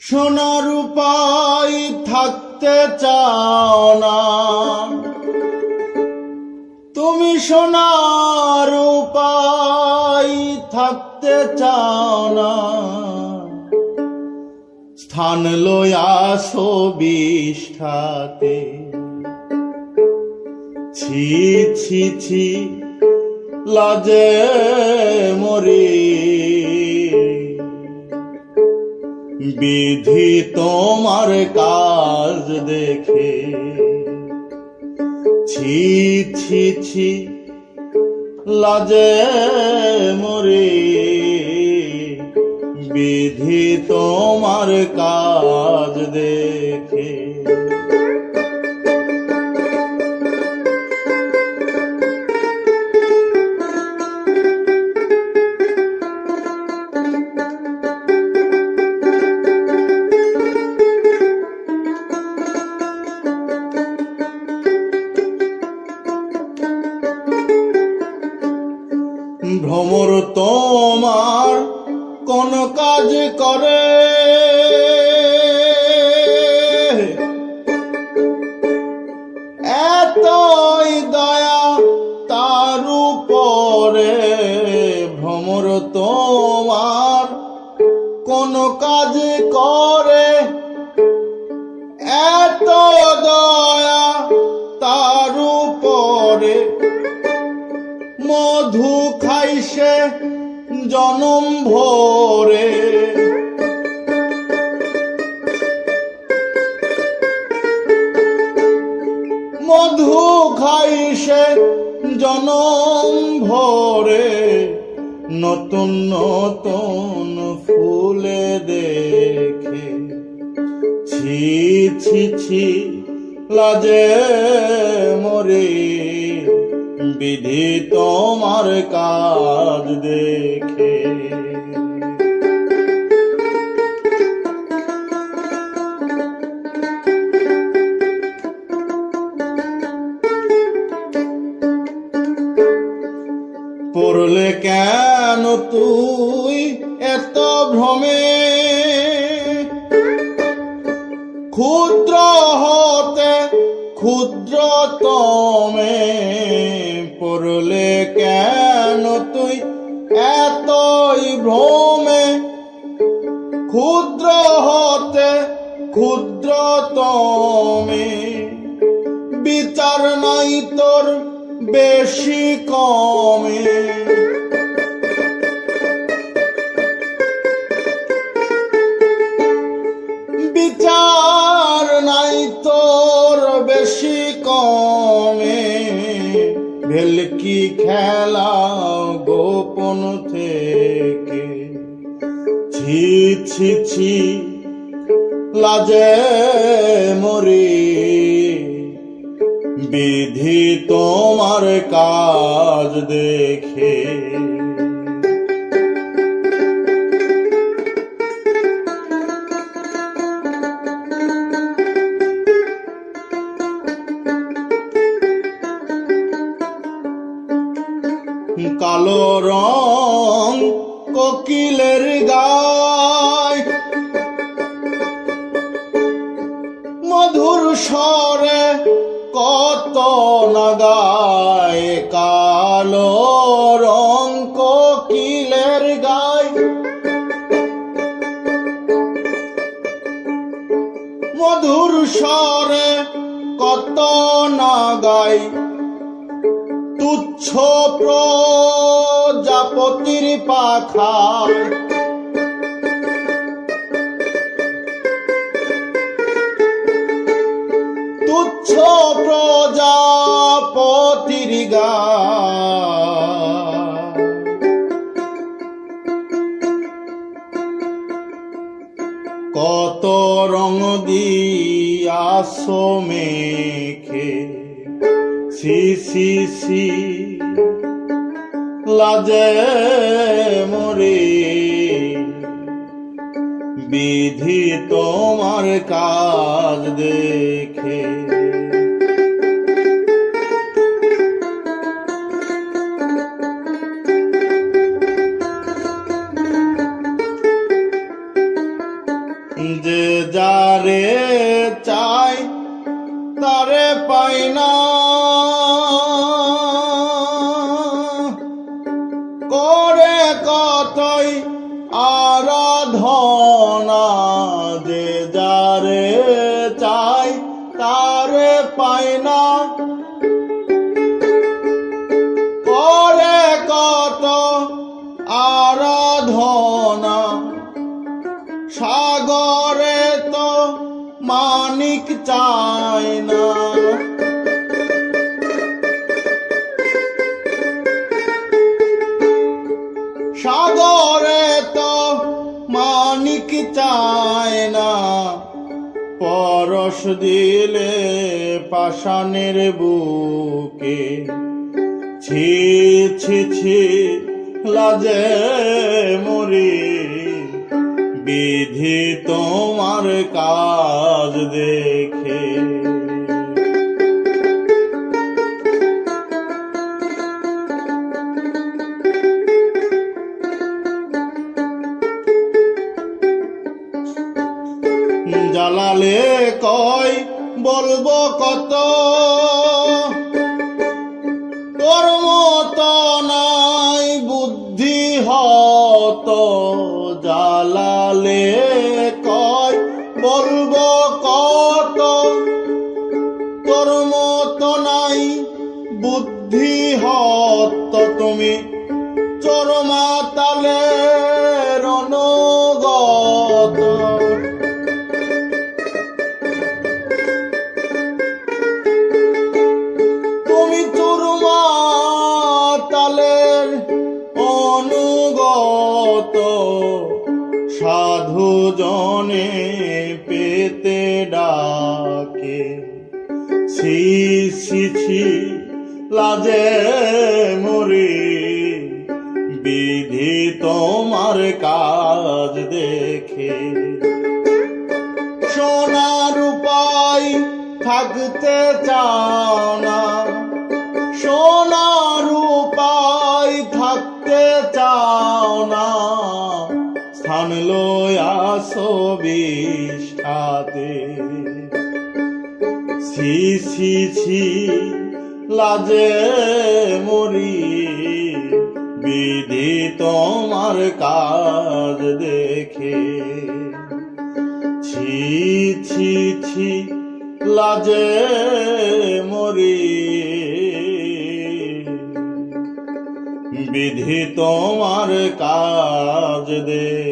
সোনার উপায় থাকতে চাও না। তুমি সোনার উপায় থাকতে চাও না। স্থান লয়াসো বিষ্ঠাতে। ছি ছি ছি, লাজে মরি বিধি তোমার কাজ দেখে। ছি ছি ছি লাজে মরে। বিধি তোমার কাজ দেখে। করে। এত দয়া তার উপরে। মধু খাইছে জনম ভরে। মধু খাইছে জনম ভরে। নতুন নতুন ছি ছি লাজে মরে। বিধি তোমার কাজ দেখে। পড়লে কেন তুই ক্ষুদ্র হতে ক্ষুদ্রতমে পড়লে কেন তুই এতই ভ্রমে? ক্ষুদ্র হতে ক্ষুদ্রতমে বিচার নাই তোর বেশি কমে। খেলা গোপন থেকে। ছি ছি ছি লাজে মরি। বিধি তোমার কাজ দেখে। স্বরে কত নাগায় কালো রং কোকিলের গায়। মধুর স্বরে কত নাগায় তুচ্ছ প্রজাপতির পাখায়। গা কত রং দিয়াছো মেখে সি সি সি। লাজে মরে বিধি তোমার কাজ দেখে। যে যারে চাই তারে পাই না। করে কতই আরাধনা যে সাগরে তো মানিক চায় না। সাগরে তো মানিক চায় না। পরশ দিলে পাষাণের বুকে ছি ছি ছি, লাজে মরি বিধি তোমার কাজ দেখে। জালালে কয় বলব কত? তোর মতো নাই বুদ্ধি হত। জালালে জনে পেতে ডাকে। ছি লাজে মরি বিধি তোমার কাজ দেখে। সোনার উপায় থাকতে চাও না সোনার উপায় থাকতে চাও না স্থান লয়াসো বিষ্ঠাতে ছি ছি ছি, লাজে মরি, বিধি তোমার কাজ দেখে। ছি ছি ছি, লাজে মরি, বিধি তোমার কাজ দে